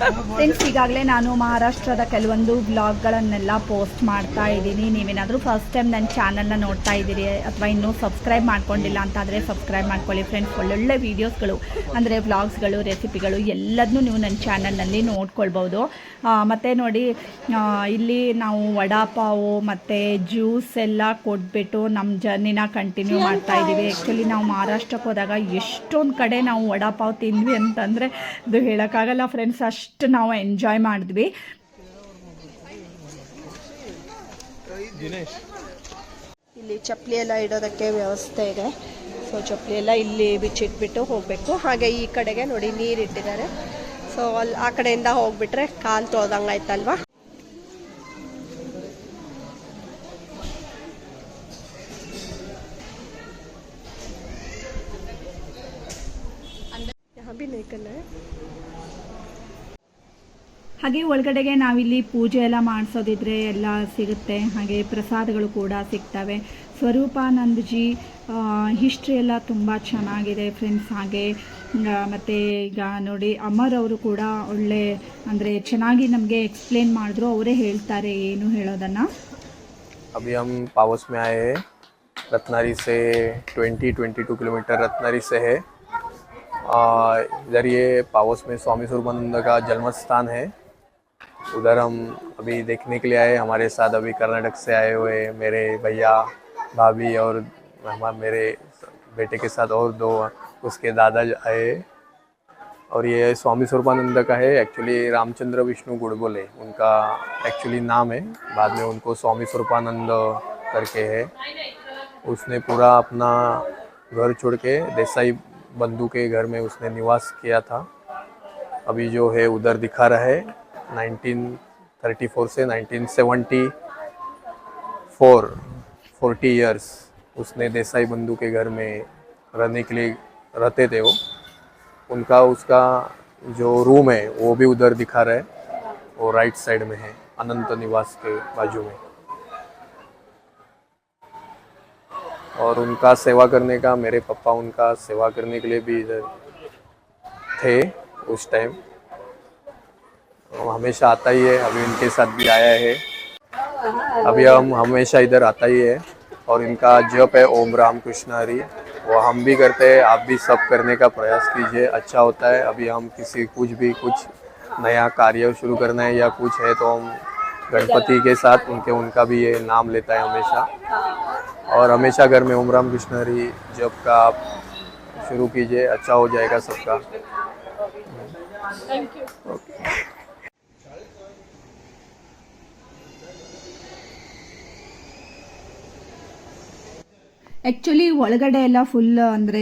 Friends ಈಗಾಗಲೇ ನಾನು ಮಹಾರಾಷ್ಟ್ರದ ಕೆಲವೊಂದು ಬ್ಲಾಗ್ಗಳನ್ನೆಲ್ಲ ಪೋಸ್ಟ್ ಮಾಡ್ತಾ ಇದ್ದೀನಿ. ನೀವೇನಾದರೂ ಫಸ್ಟ್ ಟೈಮ್ ನನ್ನ ಚಾನಲ್ನ ನೋಡ್ತಾ ಇದ್ದೀರಿ ಅಥವಾ ಇನ್ನೂ ಸಬ್ಸ್ಕ್ರೈಬ್ ಮಾಡ್ಕೊಂಡಿಲ್ಲ ಅಂತಾದರೆ ಸಬ್ಸ್ಕ್ರೈಬ್ ಮಾಡ್ಕೊಳ್ಳಿ ಫ್ರೆಂಡ್ಸ್ ಒಳ್ಳೊಳ್ಳೆ ವೀಡಿಯೋಸ್ಗಳು ಅಂದರೆ ವ್ಲಾಗ್ಸ್ಗಳು ರೆಸಿಪಿಗಳು ಎಲ್ಲದನ್ನೂ ನೀವು ನನ್ನ ಚಾನಲ್ನಲ್ಲಿ ನೋಡ್ಕೊಳ್ಬೋದು. ಮತ್ತು ನೋಡಿ ಇಲ್ಲಿ ನಾವು ವಡಾಪಾವು ಮತ್ತು ಜ್ಯೂಸ್ ಎಲ್ಲ ಕೊಟ್ಬಿಟ್ಟು ನಮ್ಮ ಜರ್ನಿನ ಕಂಟಿನ್ಯೂ ಮಾಡ್ತಾ ಇದ್ದೀವಿ. ಆ್ಯಕ್ಚುಲಿ ನಾವು ಮಹಾರಾಷ್ಟ್ರಕ್ಕೆ ಹೋದಾಗ ಎಷ್ಟೊಂದು ಕಡೆ ನಾವು ವಡಾಪಾವ್ ತಿಂದ್ವಿ ಅಂತಂದರೆ ಅದು ಹೇಳೋಕ್ಕಾಗಲ್ಲ ಫ್ರೆಂಡ್ಸ್ ಅಷ್ಟು ಅಷ್ಟು ನಾವು ಎಂಜಾಯ್ ಮಾಡಿದ್ವಿ. ಇಲ್ಲಿ ಚಪ್ಪಲಿ ಎಲ್ಲ ಇಡೋದಕ್ಕೆ ವ್ಯವಸ್ಥೆ ಇದೆ. ಸೊ ಚಪ್ಪಲಿ ಎಲ್ಲ ಇಲ್ಲಿ ಬಿಚ್ಚಿಟ್ಬಿಟ್ಟು ಹೋಗಬೇಕು. ಹಾಗೆ ಈ ಕಡೆಗೆ ನೋಡಿ ನೀರು ಇಟ್ಟಿದ್ದಾರೆ ಸೊ ಅಲ್ಲಿ ಆ ಕಡೆಯಿಂದ ಹೋಗ್ಬಿಟ್ರೆ ಕಾಲು ತೋದಂಗೆ ಆಯ್ತಲ್ವಾ? ಹಾಗೆ ಒಳಗಡೆಗೆ ನಾವಿಲ್ಲಿ ಪೂಜೆ ಎಲ್ಲ ಮಾಡಿಸೋದಿದ್ರೆ ಎಲ್ಲ ಸಿಗುತ್ತೆ ಹಾಗೆ ಪ್ರಸಾದಗಳು ಕೂಡ ಸಿಗ್ತವೆ ಸ್ವರೂಪಾನಂದಜಿ ಹಿಸ್ಟ್ರಿ ಎಲ್ಲ ತುಂಬ ಚೆನ್ನಾಗಿದೆ ಫ್ರೆಂಡ್ಸ್ ಹಾಗೆ ಆ, ಮತ್ತೆ ಈಗ ನೋಡಿ ಅಮರ್ ಅವರು ಕೂಡ ಒಳ್ಳೆ ಅಂದರೆ ಚೆನ್ನಾಗಿ ನಮಗೆ ಎಕ್ಸ್ಪ್ಲೇನ್ ಮಾಡಿದ್ರು ಅವರೇ ಹೇಳ್ತಾರೆ ಏನು ಹೇಳೋದನ್ನು अभी हम पावस में आए हैं रत्नारी से 20 22 किलोमीटर रत्नारी से है आ, इधर ये पावस में स्वामी स्वरूपानंद का जन्म स्थान है उधर हम अभी देखने के लिए आए, हमारे साथ अभी कर्नाटक से आए हुए मेरे भैया, भाभी और हमारे, मेरे बेटे के साथ और दो उसके दादा आए। और ये स्वामी स्वरूपानंद का है एक्चुअली रामचंद्र विष्णु गुड़बोले, उनका एक्चुअली नाम है। बाद में उनको स्वामी स्वरूपानंद करके है। उसने पूरा अपना घर छोड़ के देसाई बंधु के घर में उसने निवास किया था। अभी जो है उधर दिखा रहा है। 1934 से 1974 40 इयर्स उसने देसाई बंधु के घर में रहने के लिए रहते थे वो। उनका उसका जो रूम है, वो भी उधर दिखा रहा है। वो राइट साइड में है, अनंत निवास के बाजू में। और उनका सेवा करने का, मेरे पापा उनका सेवा करने के लिए भी इधर थे उस टाइम वो हमेशा आता ही है। अभी उनके साथ भी आया है। अभी हम हमेशा इधर आता ही है और इनका जप है ओम राम कृष्ण हरि वो हम भी करते हैं। आप भी सब करने का प्रयास कीजिए। अच्छा होता है। अभी हम किसी कुछ भी कुछ नया कार्य शुरू करना है या कुछ है तो हम गणपति के साथ उनके उनका भी ये नाम लेता है हमेशा। और हमेशा घर में ओम राम कृष्ण हरि जप का आप शुरू कीजिए अच्छा हो जाएगा सबका। ಆ್ಯಕ್ಚುಲಿ ಒಳಗಡೆ ಎಲ್ಲ ಫುಲ್ ಅಂದರೆ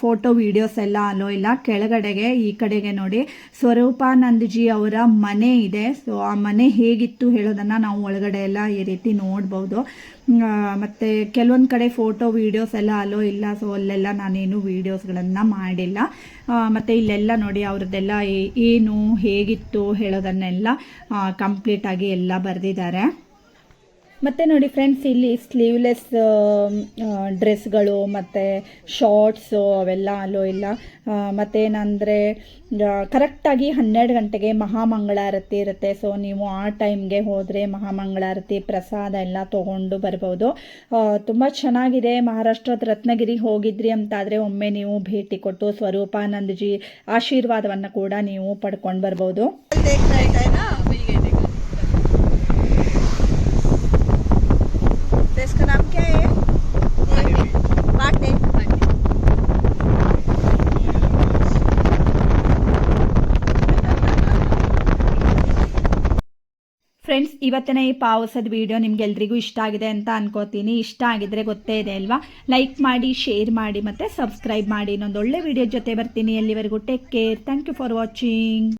ಫೋಟೋ ವೀಡಿಯೋಸ್ ಎಲ್ಲ ಅಲೋ ಇಲ್ಲ, ಕೆಳಗಡೆಗೆ, ಈ ಕಡೆಗೆ ನೋಡಿ. ಸ್ವರೂಪಾನಂದಜಿ ಅವರ ಮನೆ ಇದೆ. ಸೊ ಆ ಮನೆ ಹೇಗಿತ್ತು ಹೇಳೋದನ್ನು ನಾವು ಒಳಗಡೆ ಎಲ್ಲ ಈ ರೀತಿ ನೋಡ್ಬೋದು. ಮತ್ತು ಕೆಲವೊಂದು ಕಡೆ ಫೋಟೋ ವೀಡಿಯೋಸ್ ಎಲ್ಲ ಅಲೋ ಇಲ್ಲ. ಸೊ ಅಲ್ಲೆಲ್ಲ ನಾನೇನು ವೀಡಿಯೋಸ್ಗಳನ್ನು ಮಾಡಿಲ್ಲ. ಮತ್ತು ಇಲ್ಲೆಲ್ಲ ನೋಡಿ ಅವ್ರದ್ದೆಲ್ಲ ಏನು, ಹೇಗಿತ್ತು ಹೇಳೋದನ್ನೆಲ್ಲ ಕಂಪ್ಲೀಟಾಗಿ ಎಲ್ಲ ಬರೆದಿದ್ದಾರೆ. ಮತ್ತು ನೋಡಿ ಫ್ರೆಂಡ್ಸ್ ಇಲ್ಲಿ ಸ್ಲೀವ್ಲೆಸ್ ಡ್ರೆಸ್ಗಳು ಮತ್ತು ಶಾರ್ಟ್ಸು ಅವೆಲ್ಲ ಅಲ್ಲೋ ಇಲ್ಲ. ಮತ್ತೇನಂದರೆ ಕರೆಕ್ಟಾಗಿ ಹನ್ನೆರಡು ಗಂಟೆಗೆ ಮಹಾಮಂಗಳಾರತಿ ಇರುತ್ತೆ. ಸೊ ನೀವು ಆ ಟೈಮ್ಗೆ ಹೋದರೆ ಮಹಾಮಂಗಳಾರತಿ, ಪ್ರಸಾದ ಎಲ್ಲ ತೊಗೊಂಡು ಬರ್ಬೋದು. ತುಂಬ ಚೆನ್ನಾಗಿದೆ. ಮಹಾರಾಷ್ಟ್ರದ ರತ್ನಗಿರಿ ಹೋಗಿದ್ರಿ ಅಂತಾದರೆ ಒಮ್ಮೆ ನೀವು ಭೇಟಿ ಕೊಟ್ಟು ಸ್ವರೂಪಾನಂದಜಿ ಆಶೀರ್ವಾದವನ್ನು ಕೂಡ ನೀವು ಪಡ್ಕೊಂಡು ಬರ್ಬೋದು. ಇವತ್ತಿನ ಈ ಪಾವಸದ ವಿಡಿಯೋ ನಿಮ್ಗೆಲ್ರಿಗೂ ಇಷ್ಟ ಆಗಿದೆ ಅಂತ ಅನ್ಕೋತೀನಿ. ಇಷ್ಟ ಆಗಿದ್ರೆ ಗೊತ್ತೇ ಇದೆ ಅಲ್ವಾ? ಲೈಕ್ ಮಾಡಿ ಶೇರ್ ಮಾಡಿ ಮತ್ತೆ ಸಬ್ಸ್ಕ್ರೈಬ್ ಮಾಡಿ. ಇನ್ನೊಂದು ಒಳ್ಳೆ ವಿಡಿಯೋ ಜೊತೆ ಬರ್ತೀನಿ. ಎಲ್ಲಿವರೆಗೂ take care thank you for watching